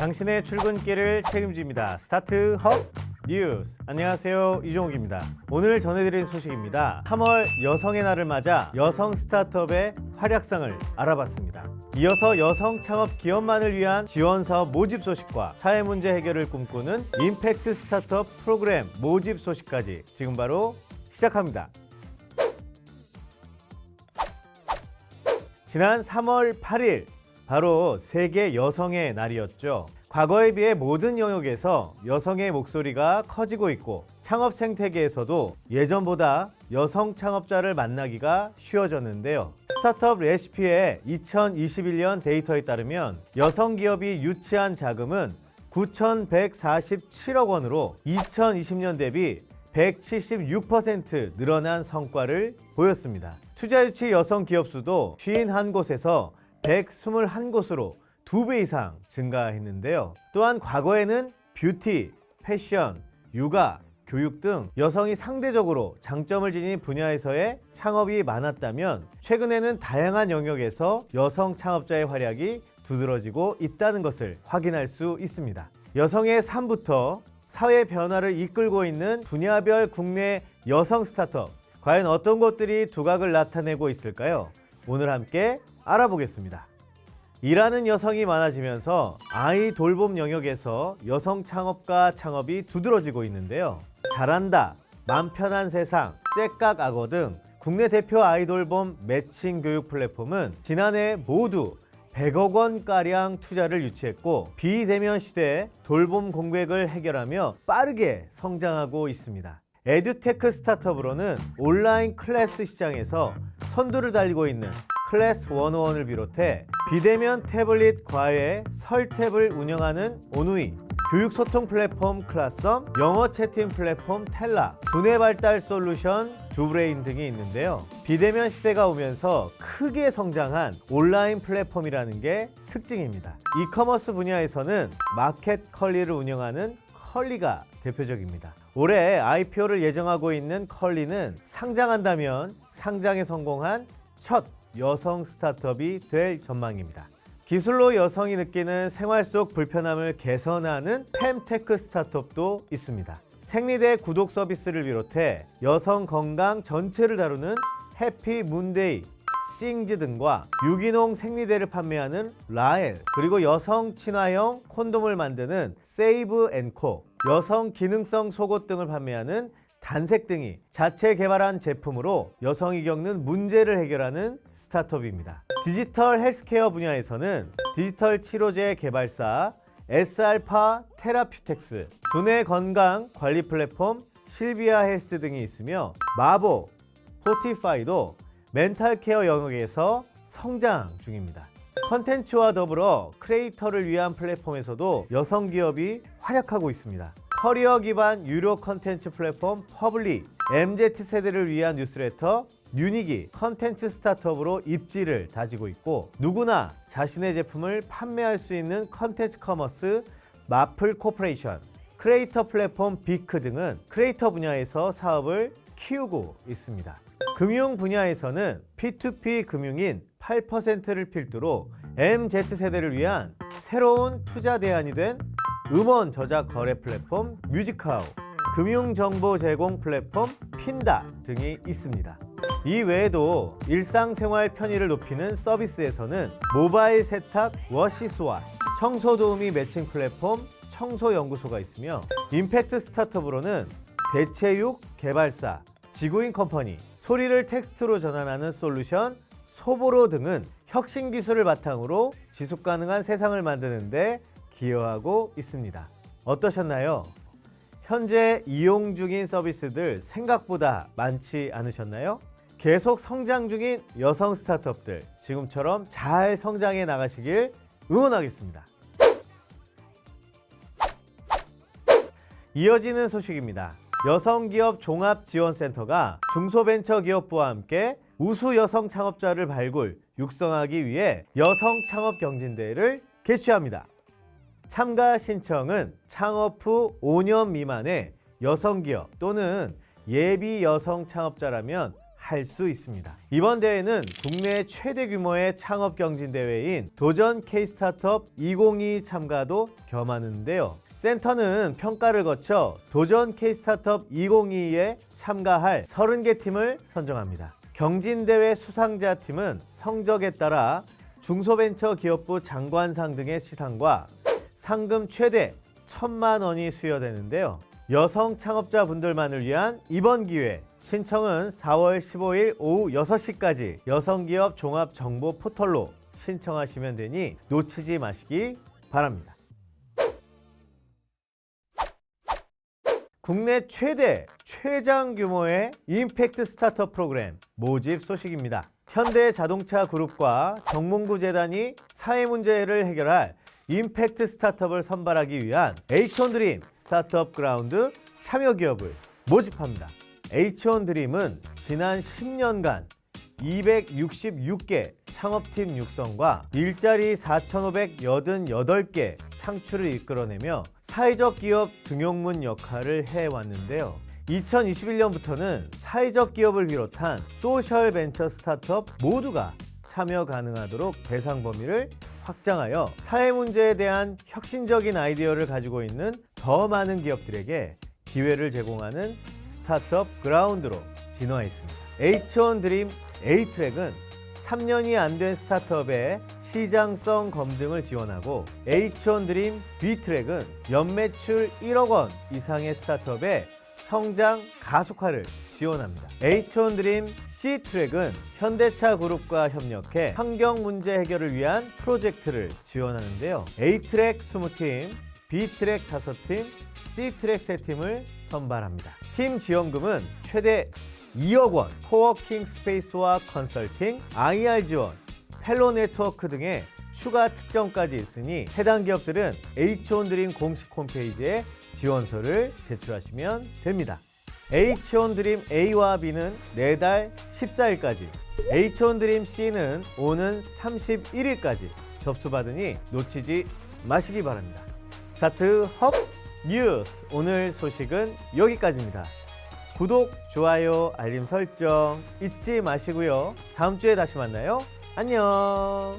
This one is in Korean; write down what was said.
당신의 출근길을 책임집니다. 스타트 헉 뉴스. 안녕하세요. 이종욱입니다. 오늘 전해드릴 소식입니다. 3월 여성의 날을 맞아 여성 스타트업의 활약상을 알아봤습니다. 이어서 여성 창업 기업만을 위한 지원 사업 모집 소식과 사회 문제 해결을 꿈꾸는 임팩트 스타트업 프로그램 모집 소식까지 지금 바로 시작합니다. 지난 3월 8일 바로 세계 여성의 날이었죠. 과거에 비해 모든 영역에서 여성의 목소리가 커지고 있고 창업 생태계에서도 예전보다 여성 창업자를 만나기가 쉬워졌는데요. 스타트업 레시피의 2021년 데이터에 따르면 여성 기업이 유치한 자금은 9,147억 원으로 2020년 대비 176% 늘어난 성과를 보였습니다. 투자 유치 여성 기업 수도 51곳에서 121곳으로 두 배 이상 증가했는데요. 또한 과거에는 뷰티, 패션, 육아, 교육 등 여성이 상대적으로 장점을 지닌 분야에서의 창업이 많았다면 최근에는 다양한 영역에서 여성 창업자의 활약이 두드러지고 있다는 것을 확인할 수 있습니다. 여성의 삶부터 사회 변화를 이끌고 있는 분야별 국내 여성 스타트업 과연 어떤 것들이 두각을 나타내고 있을까요? 오늘 함께 알아보겠습니다. 일하는 여성이 많아지면서 아이 돌봄 영역에서 여성 창업가 창업이 두드러지고 있는데요. 잘한다, 맘 편한 세상, 째깍 악어 등 국내 대표 아이돌봄 매칭 교육 플랫폼은 지난해 모두 100억 원가량 투자를 유치했고 비대면 시대의 돌봄 공백을 해결하며 빠르게 성장하고 있습니다. 에듀테크 스타트업으로는 온라인 클래스 시장에서 선두를 달리고 있는 클래스 101을 비롯해 비대면 태블릿 과외 설탭을 운영하는 오누이 교육 소통 플랫폼 클라썸, 영어 채팅 플랫폼 텔라, 두뇌 발달 솔루션 두브레인 등이 있는데요. 비대면 시대가 오면서 크게 성장한 온라인 플랫폼이라는 게 특징입니다. 이커머스 분야에서는 마켓 컬리를 운영하는 컬리가 대표적입니다. 올해 IPO를 예정하고 있는 컬리는 상장한다면 상장에 성공한 첫 여성 스타트업이 될 전망입니다. 기술로 여성이 느끼는 생활 속 불편함을 개선하는 fem테크 스타트업도 있습니다. 생리대 구독 서비스를 비롯해 여성 건강 전체를 다루는 해피 문데이, 싱즈 등과 유기농 생리대를 판매하는 라엘, 그리고 여성 친화형 콘돔을 만드는 세이브 앤코, 여성 기능성 속옷 등을 판매하는 단색 등이 자체 개발한 제품으로 여성이 겪는 문제를 해결하는 스타트업입니다. 디지털 헬스케어 분야에서는 디지털 치료제 개발사 S알파 테라퓨텍스, 두뇌 건강 관리 플랫폼 실비아 헬스 등이 있으며 마보, 포티파이도 멘탈 케어 영역에서 성장 중입니다. 컨텐츠와 더불어 크리에이터를 위한 플랫폼에서도 여성 기업이 활약하고 있습니다. 커리어 기반 유료 컨텐츠 플랫폼 퍼블리, MZ 세대를 위한 뉴스레터 유니기 컨텐츠 스타트업으로 입지를 다지고 있고 누구나 자신의 제품을 판매할 수 있는 컨텐츠 커머스 마플 코퍼레이션, 크리에이터 플랫폼 비크 등은 크리에이터 분야에서 사업을 키우고 있습니다. 금융 분야에서는 P2P 금융인 8%를 필두로 MZ 세대를 위한 새로운 투자 대안이 된 음원 저작 거래 플랫폼 뮤직하우, 금융 정보 제공 플랫폼 핀다 등이 있습니다. 이 외에도 일상생활 편의를 높이는 서비스에서는 모바일 세탁 워시스와 청소 도우미 매칭 플랫폼 청소연구소가 있으며 임팩트 스타트업으로는 대체육 개발사, 지구인 컴퍼니, 소리를 텍스트로 전환하는 솔루션 소보로 등은 혁신 기술을 바탕으로 지속 가능한 세상을 만드는데 기여하고 있습니다. 어떠셨나요? 현재 이용 중인 서비스들 생각보다 많지 않으셨나요? 계속 성장 중인 여성 스타트업들 지금처럼 잘 성장해 나가시길 응원하겠습니다. 이어지는 소식입니다. 여성기업 종합지원센터가 중소벤처기업부와 함께 우수 여성 창업자를 발굴, 육성하기 위해 여성 창업 경진대회를 개최합니다. 참가 신청은 창업 후 5년 미만의 여성 기업 또는 예비 여성 창업자라면 할할수 있습니다. 이번 대회는 국내 최대 규모의 창업 경진 대회인 도전 K 스타트업 2022 참가도 겸하는데요. 센터는 평가를 거쳐 도전 K 스타트업 2022에 참가할 30개 팀을 선정합니다. 경진대회 수상자 팀은 성적에 따라 중소벤처기업부 장관상 등의 시상과 상금 최대 천만 원이 수여되는데요. 여성 창업자분들만을 위한 이번 기회 신청은 4월 15일 오후 6시까지 여성기업 종합 정보 포털로 신청하시면 되니 놓치지 마시기 바랍니다. 국내 최대 최장 규모의 임팩트 스타트업 프로그램 모집 소식입니다. 현대자동차 그룹과 정몽구 재단이 사회 문제를 해결할 임팩트 스타트업을 선발하기 위한 H1 드림 스타트업 그라운드 참여 기업을 모집합니다. H1 드림은 지난 10년간 266개 창업팀 육성과 일자리 4,588개 창출을 이끌어내며 사회적 기업 등용문 역할을 해왔는데요. 2021년부터는 사회적 기업을 비롯한 소셜 벤처 스타트업 모두가 참여 가능하도록 대상 범위를 확장하여 사회 문제에 대한 혁신적인 아이디어를 가지고 있는 더 많은 기업들에게 기회를 제공하는 스타트업 그라운드로 진화했습니다. H1 드림 A트랙은 3년이 안 된 스타트업의 시장성 검증을 지원하고 H1 드림 B트랙은 연매출 1억 원 이상의 스타트업의 성장 가속화를 지원합니다. H1 드림 C트랙은 현대차 그룹과 협력해 환경 문제 해결을 위한 프로젝트를 지원하는데요. A트랙 20팀, B트랙 5팀, C트랙 3팀을 선발합니다. 팀 지원금은 최대 2억 원, 코워킹 스페이스와 컨설팅, IR 지원, 펠로 네트워크 등의 추가 특정까지 있으니 해당 기업들은 H1 드림 공식 홈페이지에 지원서를 제출하시면 됩니다. H1 드림 A와 B는 내달 14일까지, H1 드림 C는 오는 31일까지 접수받으니 놓치지 마시기 바랍니다. 스타트 헙 뉴스 오늘 소식은 여기까지입니다. 구독, 좋아요, 알림 설정 잊지 마시고요. 다음 주에 다시 만나요. 안녕.